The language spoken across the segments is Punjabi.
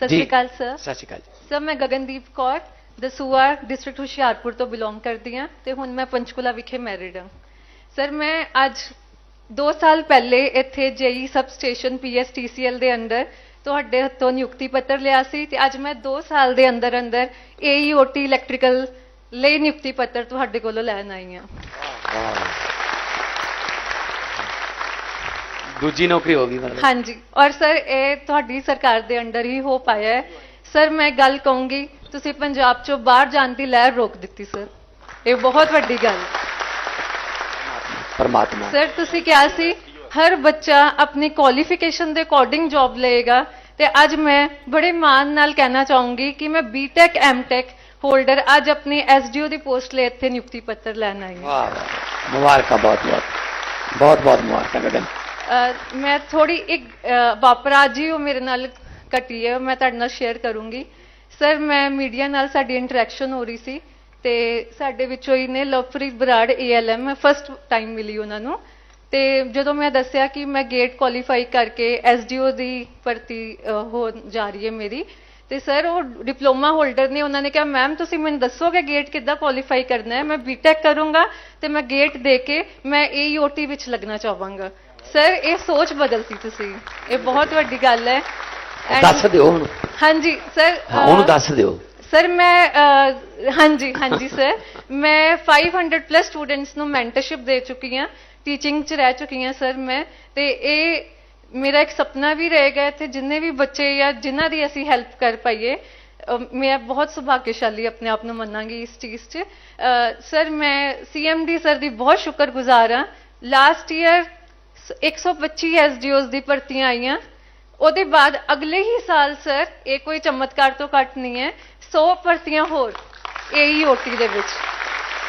ਸਤਿ। ਸ਼੍ਰੀ ਅਕਾਲ ਸਰ ਸਤਿ ਸ਼੍ਰੀ ਅਕਾਲ ਸਰ ਮੈਂ ਗਗਨਦੀਪ ਕੌਰ ਦਸੂਆ ਡਿਸਟ੍ਰਿਕਟ ਹੁਸ਼ਿਆਰਪੁਰ ਤੋਂ ਬਿਲੋਂਗ ਕਰਦੀ ਹਾਂ ਤੇ ਹੁਣ ਮੈਂ ਪੰਚਕੂਲਾ ਵਿਖੇ ਮੈਰਿਡ ਹਾਂ। ਸਰ ਮੈਂ ਅੱਜ 2 ਸਾਲ ਪਹਿਲੇ ਇੱਥੇ ਜੇਈ ਸਬ ਸਟੇਸ਼ਨ ਪੀਐਸਟੀਸੀਐਲ ਦੇ ਅੰਦਰ ਤੁਹਾਡੇ ਹੱਥੋਂ ਨਿਯੁਕਤੀ ਪੱਤਰ ਲਿਆ ਸੀ ਤੇ ਅੱਜ ਮੈਂ 2 ਸਾਲ ਦੇ ਅੰਦਰ ਅੰਦਰ ਏਈਓਟੀ ਇਲੈਕਟ੍ਰੀਕਲ ਲਈ ਨਿਯੁਕਤੀ ਪੱਤਰ ਤੁਹਾਡੇ ਕੋਲੋਂ ਲੈਣ ਆਈ ਹਾਂ। ਦੂਜੀ ਨੌਕਰੀ ਹੋ ਗਈ ਮਤਲਬ ਹਾਂਜੀ। ਔਰ ਸਰ ਇਹ ਤੁਹਾਡੀ ਸਰਕਾਰ ਦੇ ਅੰਡਰ ਹੀ ਹੋ ਪਾਇਆ ਹੈ। ਸਰ ਮੈਂ ਗੱਲ ਕਹੂੰਗੀ ਤੁਸੀਂ ਪੰਜਾਬ ਚੋਂ ਬਾਹਰ ਜਾਣ ਦੀ ਲਹਿਰ ਰੋਕ ਦਿੱਤੀ ਸਰ। ਇਹ ਬਹੁਤ ਵੱਡੀ ਗੱਲ। ਪਰਮਾਤਮਾ। ਸਰ ਤੁਸੀਂ ਕਿਹਾ ਸੀ ਹਰ ਬੱਚਾ ਆਪਣੀ ਕੁਆਲੀਫਿਕੇਸ਼ਨ ਦੇ ਅਕੋਰਡਿੰਗ ਜੌਬ ਲਏਗਾ। ਤੇ ਅੱਜ ਮੈਂ ਬੜੇ ਮਾਣ ਨਾਲ ਕਹਿਣਾ ਚਾਹੂੰਗੀ ਕਿ ਮੈਂ ਬੀਟੈਕ ਐਮਟੈਕ ਹੋਲਡਰ ਅੱਜ ਆਪਣੀ ਐਸਡੀਓ ਦੀ ਪੋਸਟ ਲਈ ਇੱਥੇ ਨਿਯੁਕਤੀ ਪੱਤਰ ਲੈਣ ਆਈ ਹਾਂ। ਵਾਹ ਵਾਹ। ਮੁਬਾਰਕਾਂ ਬਹੁਤ ਬਹੁਤ ਬਹੁਤ ਬਹੁਤ ਮੁਬਾਰਕਾਂ ਅਹ ਮੈਂ ਥੋੜੀ ਇੱਕ ਵਾਪਰਾ ਜੀ, ਉਹ ਮੇਰੇ ਨਾਲ ਘਟੀ ਹੈ ਮੈਂ ਤੁਹਾਡੇ ਨਾਲ ਸ਼ੇਅਰ ਕਰੂੰਗੀ। ਸਰ ਮੈਂ ਮੀਡੀਆ ਨਾਲ ਸਾਡੀ ਇੰਟਰੈਕਸ਼ਨ ਹੋ ਰਹੀ ਸੀ ਤੇ ਸਾਡੇ ਵਿੱਚੋਂ ਹੀ ਨੇ ਲਵਪ੍ਰੀਤ ਬਰਾੜ ਏਐਲਐਮ ਮੈਂ ਫਸਟ ਟਾਈਮ ਮਿਲੀ ਉਹਨਾਂ ਨੂੰ। ਤੇ ਜਦੋਂ ਮੈਂ ਦੱਸਿਆ ਕਿ ਮੈਂ ਗੇਟ ਕੁਆਲੀਫਾਈ ਕਰਕੇ ਐਸਡੀਓ ਦੀ ਭਰਤੀ ਹੋ ਜਾ ਰਹੀ ਹੈ ਮੇਰੀ, ਤੇ ਸਰ ਉਹ ਡਿਪਲੋਮਾ ਹੋਲਡਰ ਨੇ ਉਹਨਾਂ ਨੇ ਕਿਹਾ ਮੈਮ ਤੁਸੀਂ ਮੈਨੂੰ ਦੱਸੋਗੇ ਗੇਟ ਕਿੱਦਾਂ ਕੁਆਲੀਫਾਈ ਕਰਨਾ ਹੈ? ਮੈਂ ਬੀਟੈਕ ਕਰੂੰਗਾ ਤੇ ਮੈਂ ਗੇਟ ਦੇ ਕੇ ਮੈਂ ਏਈਓਟੀ ਵਿੱਚ ਲੱਗਣਾ ਚਾਹਾਂਗਾ। ਸਰ ਇਹ ਸੋਚ ਬਦਲਤੀ ਤੁਸੀਂ। ਇਹ ਬਹੁਤ ਵੱਡੀ ਗੱਲ ਹੈ। ਦੱਸ ਦਿਓ ਹੁਣ ਹਾਂਜੀ ਸਰ ਉਹਨੂੰ ਦੱਸ ਦਿਓ। ਸਰ ਮੈਂ ਹਾਂਜੀ ਹਾਂਜੀ ਸਰ ਮੈਂ 500 ਪਲੱਸ ਸਟੂਡੈਂਟਸ ਨੂੰ ਮੈਂਟਰਸ਼ਿਪ ਦੇ ਚੁੱਕੀ ਹਾਂ। ਟੀਚਿੰਗ ਚ ਰਹਿ ਚੁੱਕੀ ਹਾਂ ਸਰ ਮੈਂ। ਤੇ ਇਹ ਮੇਰਾ ਇੱਕ ਸੁਪਨਾ ਵੀ ਰਹੇਗਾ ਇੱਥੇ ਜਿੰਨੇ ਵੀ ਬੱਚੇ ਜਾਂ ਜਿਨ੍ਹਾਂ ਦੀ ਅਸੀਂ ਹੈਲਪ ਕਰ ਪਾਈਏ ਮੈਂ ਬਹੁਤ ਸੁਭਾਗਿਆਸ਼ਾਲੀ ਆਪਣੇ ਆਪ ਨੂੰ ਮੰਨਾਂਗੀ ਇਸ ਚੀਜ਼ 'ਚ। ਸਰ ਮੈਂ ਸੀਐਮਡੀ ਸਰ ਦੀ ਬਹੁਤ ਸ਼ੁਕਰਗੁਜ਼ਾਰ ਹਾਂ। ਲਾਸਟ ਈਅਰ 125 ਐਸਡੀਓਜ਼ ਦੀ ਭਰਤੀਆਂ ਆਈਆਂ। ਉਹਦੇ ਬਾਅਦ ਅਗਲੇ ਹੀ ਸਾਲ, ਸਰ, ਇਹ ਕੋਈ ਚਮਤਕਾਰ ਤੋਂ ਘੱਟ ਨਹੀਂ ਹੈ 100 ਭਰਤੀਆਂ ਹੋਰ ਏਈਓਟੀ ਦੇ ਵਿੱਚ।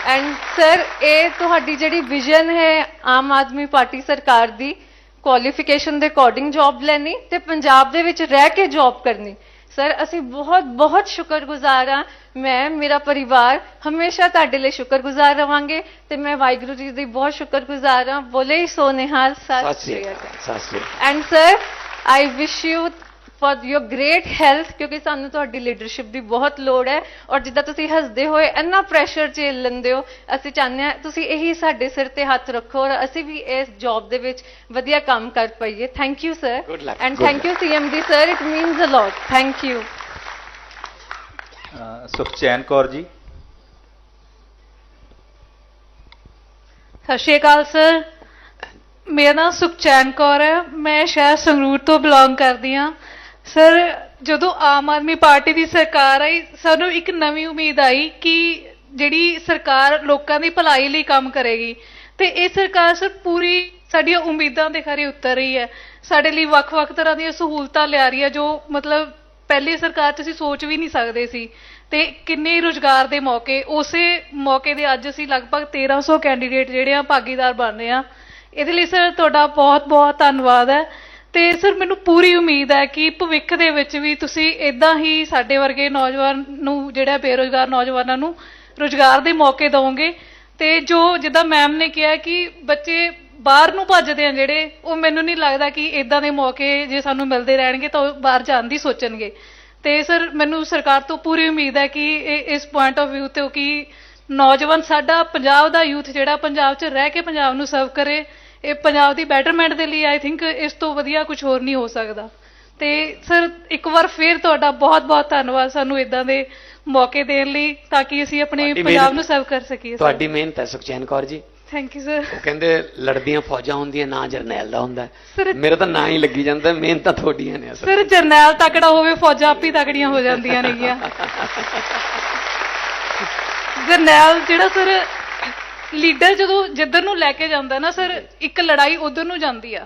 ਐਂਡ ਸਰ, ਇਹ ਤੁਹਾਡੀ ਜਿਹੜੀ ਵਿਜ਼ਨ ਹੈ ਆਮ ਆਦਮੀ ਪਾਰਟੀ ਸਰਕਾਰ ਦੀ ਕੁਆਲੀਫਿਕੇਸ਼ਨ ਦੇ ਅਕੋਰਡਿੰਗ ਜੌਬ ਲੈਣੀ ਤੇ ਪੰਜਾਬ ਦੇ ਵਿੱਚ ਰਹਿ ਕੇ ਜੌਬ ਕਰਨੀ। ਸਰ ਅਸੀਂ ਬਹੁਤ ਬਹੁਤ ਸ਼ੁਕਰਗੁਜ਼ਾਰ ਹਾਂ। ਮੈਂ ਮੇਰਾ ਪਰਿਵਾਰ ਹਮੇਸ਼ਾ ਤੁਹਾਡੇ ਲਈ ਸ਼ੁਕਰਗੁਜ਼ਾਰ ਰਵਾਂਗੇ ਤੇ ਮੈਂ ਵਾਹਿਗੁਰੂ ਜੀ ਦੀ ਬਹੁਤ ਸ਼ੁਕਰਗੁਜ਼ਾਰ ਹਾਂ। ਬੋਲੇ ਸੋ ਨਿਹਾਲ ਸਤਿ ਸ਼੍ਰੀ ਅਕਾਲ and sir I wish you for your great health ਕਿਉਂਕਿ ਸਾਨੂੰ ਤੁਹਾਡੀ ਲੀਡਰਸ਼ਿਪ ਦੀ ਬਹੁਤ ਲੋੜ ਹੈ। ਔਰ ਜਿੱਦਾਂ ਤੁਸੀਂ ਹੱਸਦੇ ਹੋਏ ਇੰਨਾ ਪ੍ਰੈਸ਼ਰ ਝੇਲ ਲੈਂਦੇ ਹੋ ਅਸੀਂ ਚਾਹੁੰਦੇ ਹਾਂ ਤੁਸੀਂ ਇਹੀ ਸਾਡੇ ਸਿਰ ਤੇ ਹੱਥ ਰੱਖੋ ਔਰ ਅਸੀਂ ਵੀ ਇਸ ਜੌਬ ਦੇ ਵਿੱਚ ਵਧੀਆ ਕੰਮ ਕਰ ਪਾਈਏ। Thank you sir and thank you CMD sir it means a lot thank you Sukhchain Kaur ji ਸਤਿ ਸ਼੍ਰੀ ਅਕਾਲ ਸਰ ਮੇਰਾ ਨਾਮ ਸੁਖਚੈਨ ਕੌਰ ਹੈ। ਮੈਂ ਸ਼ਹਿਰ ਸੰਗਰੂਰ ਤੋਂ ਬਿਲੋਂਗ ਕਰਦੀ ਹਾਂ। ਸਰ, ਜਦੋਂ ਆਮ ਆਦਮੀ ਪਾਰਟੀ ਦੀ ਸਰਕਾਰ ਆਈ, ਸਾਨੂੰ ਇੱਕ ਨਵੀਂ ਉਮੀਦ ਆਈ ਕਿ ਜਿਹੜੀ ਸਰਕਾਰ ਲੋਕਾਂ ਦੀ ਭਲਾਈ ਲਈ ਕੰਮ ਕਰੇਗੀ। ਤੇ ਇਹ ਸਰਕਾਰ ਸਰ ਪੂਰੀ ਸਾਡੀਆਂ ਉਮੀਦਾਂ ਦੇ ਖਰੇ ਉਤਰ ਰਹੀ ਹੈ। ਸਾਡੇ ਲਈ ਵੱਖ-ਵੱਖ ਤਰ੍ਹਾਂ ਦੀਆਂ ਸਹੂਲਤਾਂ ਲਿਆ ਰਹੀ ਹੈ, ਜੋ ਮਤਲਬ ਪਹਿਲੀ ਸਰਕਾਰ 'ਚ ਅਸੀਂ ਸੋਚ ਵੀ ਨਹੀਂ ਸਕਦੇ ਸੀ। ਤੇ ਕਿੰਨੇ ਰੁਜ਼ਗਾਰ ਦੇ ਮੌਕੇ, ਉਸੇ ਮੌਕੇ ਦੇ ਅੱਜ ਅਸੀਂ ਲਗਭਗ 1300 ਕੈਂਡੀਡੇਟ ਜਿਹੜੇ ਆ, ਭਾਗੀਦਾਰ ਬਣ ਰਹੇ ਆ। ਇਹਦੇ ਲਈ ਸਰ ਤੁਹਾਡਾ ਬਹੁਤ-ਬਹੁਤ ਧੰਨਵਾਦ ਹੈ। ਤੇ ਸਰ, ਮੈਨੂੰ ਪੂਰੀ ਉਮੀਦ ਹੈ ਕਿ ਭਵਿੱਖ ਦੇ ਵਿੱਚ ਵੀ ਤੁਸੀਂ ਇਦਾਂ ਹੀ ਸਾਡੇ ਵਰਗੇ ਨੌਜਵਾਨ ਨੂੰ, ਜਿਹੜਾ ਬੇਰੁਜ਼ਗਾਰ ਨੌਜਵਾਨਾਂ ਨੂੰ ਰੁਜ਼ਗਾਰ ਦੇ ਮੌਕੇ ਦਿਓਗੇ ਤੇ ਜੋ ਜਿੱਦਾਂ ਮੈਮ ਨੇ ਕਿਹਾ ਕਿ ਬੱਚੇ ਬਾਹਰ ਨੂੰ ਭੱਜਦੇ ਆ ਜਿਹੜੇ, ਉਹ ਮੈਨੂੰ ਨਹੀਂ ਲੱਗਦਾ ਕਿ ਇਦਾਂ ਦੇ ਮੌਕੇ ਜੇ ਸਾਨੂੰ ਮਿਲਦੇ ਰਹਿਣਗੇ ਤਾਂ ਉਹ ਬਾਹਰ ਜਾਣ ਦੀ ਸੋਚਣਗੇ। ਤੇ ਸਰ, ਮੈਨੂੰ ਸਰਕਾਰ ਤੋਂ ਪੂਰੀ ਉਮੀਦ ਹੈ ਕਿ ਇਹ, ਇਸ ਪੁਆਇੰਟ ਆਫ View ਤੋਂ ਕਿ ਨੌਜਵਾਨ ਸਾਡਾ ਪੰਜਾਬ ਦਾ ਯੂਥ ਜਿਹੜਾ ਪੰਜਾਬ 'ਚ ਰਹਿ ਕੇ ਪੰਜਾਬ ਨੂੰ ਸਰਵ ਕਰੇ। ਇਹ ਪੰਜਾਬ ਦੀ ਬੈਟਰਮੈਂਟ ਦੇ ਲਈ ਆਈ ਥਿੰਕ ਇਸ ਤੋਂ ਵਧੀਆ ਕੁਝ ਹੋਰ ਨਹੀਂ ਹੋ ਸਕਦਾ। ਤੇ ਸਰ ਇੱਕ ਵਾਰ ਫੇਰ ਤੁਹਾਡਾ ਬਹੁਤ-ਬਹੁਤ ਧੰਨਵਾਦ ਸਾਨੂੰ ਇਦਾਂ ਦੇ ਮੌਕੇ ਦੇਣ ਲਈ ਤਾਂ ਕਿ ਅਸੀਂ ਆਪਣੇ ਪੰਜਾਬ ਨੂੰ ਸਰਵ ਕਰ ਸਕੀਏ ਤੁਹਾਡੀ ਮਿਹਨਤ ਹੈ ਸੁਖਚੈਨ ਕੌਰ ਜੀ। ਥੈਂਕ ਯੂ ਸਰ ਉਹ ਕਹਿੰਦੇ ਲੜਦੀਆਂ ਫੌਜਾਂ ਹੁੰਦੀਆਂ ਨਾ ਜਰਨੈਲ ਦਾ ਹੁੰਦਾ ਮੇਰਾ ਤਾਂ ਨਾਂ ਹੀ ਲੱਗੀ ਜਾਂਦਾ ਮਿਹਨਤਾਂ ਤੁਹਾਡੀਆਂ ਨੇ ਸਰ। ਜਰਨੈਲ ਤਕੜਾ ਹੋਵੇ ਫੌਜਾਂ ਆਪੀ ਤਕੜੀਆਂ ਹੋ ਜਾਂਦੀਆਂ ਨੇਗੀਆਂ। ਜਰਨੈਲ ਜਿਹੜਾ ਸਰ ਲੀਡਰ ਜਦੋਂ ਜਿੱਧਰ ਨੂੰ ਲੈ ਕੇ ਜਾਂਦਾ ਨਾ ਸਰ ਇੱਕ ਲੜਾਈ ਉਧਰ ਨੂੰ ਜਾਂਦੀ ਆ।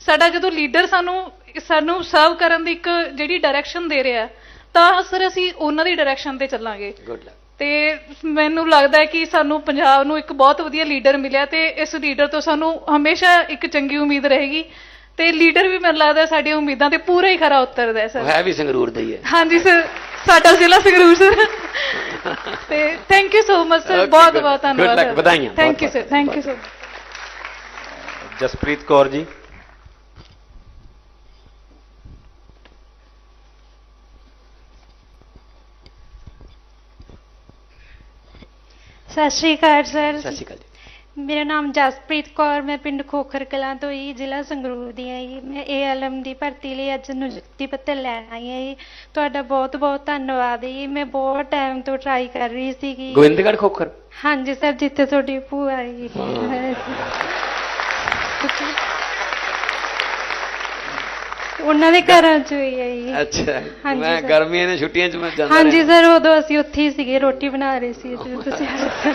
ਸਾਡਾ ਜਦੋਂ ਲੀਡਰ ਸਾਨੂੰ ਸਾਨੂੰ ਸਰਵ ਕਰਨ ਦੀ ਇੱਕ ਜਿਹੜੀ ਡਾਇਰੈਕਸ਼ਨ ਦੇ ਰਿਹਾ ਤਾਂ ਸਰ ਅਸੀਂ ਉਹਨਾਂ ਦੀ ਡਾਇਰੈਕਸ਼ਨ ਤੇ ਚੱਲਾਂਗੇ। ਗੁੱਡ ਲੱਕ ਤੇ ਮੈਨੂੰ ਲੱਗਦਾ ਹੈ ਕਿ ਸਾਨੂੰ ਪੰਜਾਬ ਨੂੰ ਇੱਕ ਬਹੁਤ ਵਧੀਆ ਲੀਡਰ ਮਿਲਿਆ ਤੇ ਇਸ ਲੀਡਰ ਤੋਂ ਸਾਨੂੰ ਹਮੇਸ਼ਾ ਇੱਕ ਚੰਗੀ ਉਮੀਦ ਰਹੇਗੀ। ਤੇ ਲੀਡਰ ਵੀ ਮੈਨੂੰ ਲੱਗਦਾ ਸਾਡੀਆਂ ਉਮੀਦਾਂ ਤੇ ਪੂਰਾ ਹੀ ਖਰਾ ਉਤਰਦਾ ਹੈ ਉਹ ਸਰ ਹੈ ਵੀ ਸੰਗਰੂਰ ਦਾ ਹੀ ਹੈ। ਹਾਂਜੀ ਸਰ। ਸਾਡਾ ਜ਼ਿਲ੍ਹਾ ਸੰਗਰੂਰ ਸਰ। ਤੇ thank you so much sir ਬਹੁਤ ਬਹੁਤ ਧੰਨਵਾਦ। ਗੁੱਡ ਲੱਕ ਵਧਾਈਆਂ thank you sir thank you sir Jaspreet Kaur ji. ਸਤਿ ਸ਼੍ਰੀ ਅਕਾਲ ਸਰ। ਸਤਿ ਸ਼੍ਰੀ ਅਕਾਲ ਜੀ। ਮੇਰਾ ਨਾਮ ਜਸਪ੍ਰੀਤ ਕੌਰ ਮੈਂ ਪਿੰਡ ਖੋਖਰ ਕਲਾਂ ਤੋਂ ਹੀ ਜ਼ਿਲ੍ਹਾ ਸੰਗਰੂਰ ਦੀ ਹਾਂ ਜੀ। ਮੈਂ ਏਐਲਐਮ ਦੀ ਭਰਤੀ ਲਈ ਅੱਜ ਨਿਯੁਕਤੀ ਪੱਤਰ ਲੈਣ ਆਈ ਹਾਂ ਜੀ। ਤੁਹਾਡਾ ਬਹੁਤ ਬਹੁਤ ਧੰਨਵਾਦ ਜੀ। ਮੈਂ ਬਹੁਤ ਟਾਈਮ ਤੋਂ ਟਰਾਈ ਕਰ ਰਹੀ ਸੀਗੀ। ਗੋਬਿੰਦਗੜ੍ਹ ਖੋਖਰ? ਹਾਂਜੀ ਸਰ ਜਿੱਥੇ ਤੁਹਾਡੀ ਭੂਆ ਆਈ ਉਹਨਾਂ ਦੇ ਘਰਾਂ ਚ ਹੋਈ ਹੈ ਜੀ। ਅੱਛਾ। ਮੈਂ। ਗਰਮੀਆਂ ਦੀਆਂ ਛੁੱਟੀਆਂ 'ਚ ਮੈਂ ਜਾਂਦਾ ਹਾਂਜੀ। ਸਰ ਉਦੋਂ ਅਸੀਂ ਉੱਥੇ ਹੀ ਸੀਗੇ ਰੋਟੀ ਬਣਾ ਰਹੇ ਸੀ। ਤੁਸੀਂ ਆਏ ਸਰ।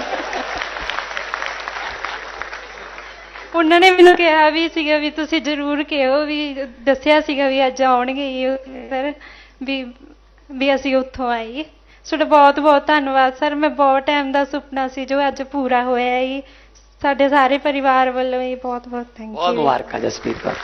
ਉਹਨਾਂ ਨੇ ਮੈਨੂੰ ਕਿਹਾ ਵੀ ਸੀਗਾ ਵੀ ਤੁਸੀਂ ਜ਼ਰੂਰ ਕਿਹੋ ਵੀ, ਦੱਸਿਆ ਸੀਗਾ ਵੀ ਅੱਜ ਆਉਣਗੇ ਸਰ, ਵੀ ਵੀ ਅਸੀਂ ਉੱਥੋਂ ਆਏ ਤੁਹਾਡਾ ਬਹੁਤ ਬਹੁਤ ਧੰਨਵਾਦ, ਸਰ। ਮੈਂ ਬਹੁਤ ਟਾਈਮ ਦਾ ਸੁਪਨਾ ਸੀ ਜੋ ਅੱਜ ਪੂਰਾ ਹੋਇਆ ਹੈ ਸਾਡੇ ਸਾਰੇ ਪਰਿਵਾਰ ਵੱਲੋਂ ਹੀ ਬਹੁਤ ਬਹੁਤ ਥੈਂਕ ਬਹੁਤ ਯੂ ਮੁਬਾਰਕਾਂ ਜਸਪੀਤ ਕੌਰ।